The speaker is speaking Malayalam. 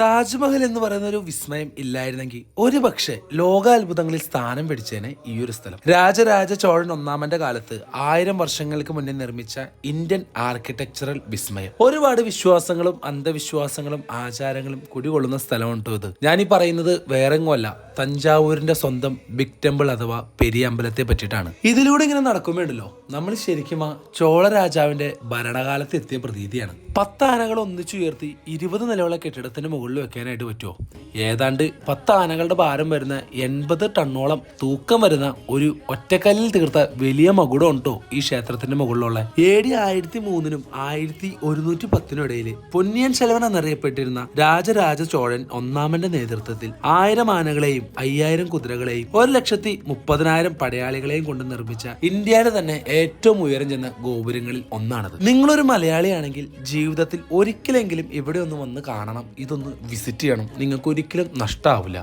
താജ്മഹൽ എന്ന് പറയുന്ന ഒരു വിസ്മയം ഇല്ലായിരുന്നെങ്കിൽ ഒരുപക്ഷെ ലോകാത്ഭുതങ്ങളിൽ സ്ഥാനം പിടിച്ചേനെ ഈ ഒരു സ്ഥലം. രാജരാജ ചോഴൻ ഒന്നാമന്റെ കാലത്ത് ആയിരം വർഷങ്ങൾക്ക് മുന്നേ നിർമ്മിച്ച ഇന്ത്യൻ ആർക്കിടെക്ചറൽ വിസ്മയം. ഒരുപാട് വിശ്വാസങ്ങളും അന്ധവിശ്വാസങ്ങളും ആചാരങ്ങളും കുടികൊള്ളുന്ന സ്ഥലമുണ്ടോ ഇത്. ഞാനീ പറയുന്നത് വേറെങ്ങുമല്ല. തഞ്ചാവൂരിന്റെ സ്വന്തം ബിഗ് ടെമ്പിൾ അഥവാ പെരിയ അമ്പലത്തെ പറ്റിയിട്ടാണ്. ഇതിലൂടെ ഇങ്ങനെ നടക്കുമ്പോണ്ടല്ലോ. നമ്മൾ ശരിക്കും ആ ചോള രാജാവിന്റെ ഭരണകാലത്ത് എത്തിയ പ്രതീതിയാണ്. പത്ത് ആനകൾ ഒന്നിച്ചുയർത്തി ഇരുപത് നിലയുള്ള കെട്ടിടത്തിന് മുകളിൽ വെക്കാനായിട്ട് പറ്റുമോ ഏതാണ്ട് പത്ത് ആനകളുടെ ഭാരം വരുന്ന എൺപത് ടണ്ണോളം തൂക്കം വരുന്ന ഒരു ഒറ്റക്കല്ലിൽ തീർത്ത വലിയ മകുടം ഉണ്ടോ ഈ ക്ഷേത്രത്തിന്റെ മുകളിലുള്ള? എ ഡി ആയിരത്തി മൂന്നിനും ആയിരത്തി ഒരുന്നൂറ്റി പത്തിനും ഇടയിൽ പൊന്നിയൻ ചെലവൻ എന്നറിയപ്പെട്ടിരുന്ന രാജരാജ ചോഴൻ ഒന്നാമന്റെ നേതൃത്വത്തിൽ ആയിരം ആനകളെയും അയ്യായിരം കുതിരകളെയും ഒരു ലക്ഷത്തി മുപ്പതിനായിരം പടയാളികളെയും കൊണ്ട് നിർമ്മിച്ച ഇന്ത്യയിലെ തന്നെ ഏറ്റവും ഉയരം ചെന്ന ഗോപുരങ്ങളിൽ ഒന്നാണത്. നിങ്ങളൊരു മലയാളിയാണെങ്കിൽ ജീവിതത്തിൽ ഒരിക്കലെങ്കിലും ഇവിടെ ഒന്ന് വന്ന് കാണണം. ഇതൊന്ന് വിസിറ്റ് ചെയ്യണം. നിങ്ങൾക്ക് ഒരിക്കലും നഷ്ടാവില്ല.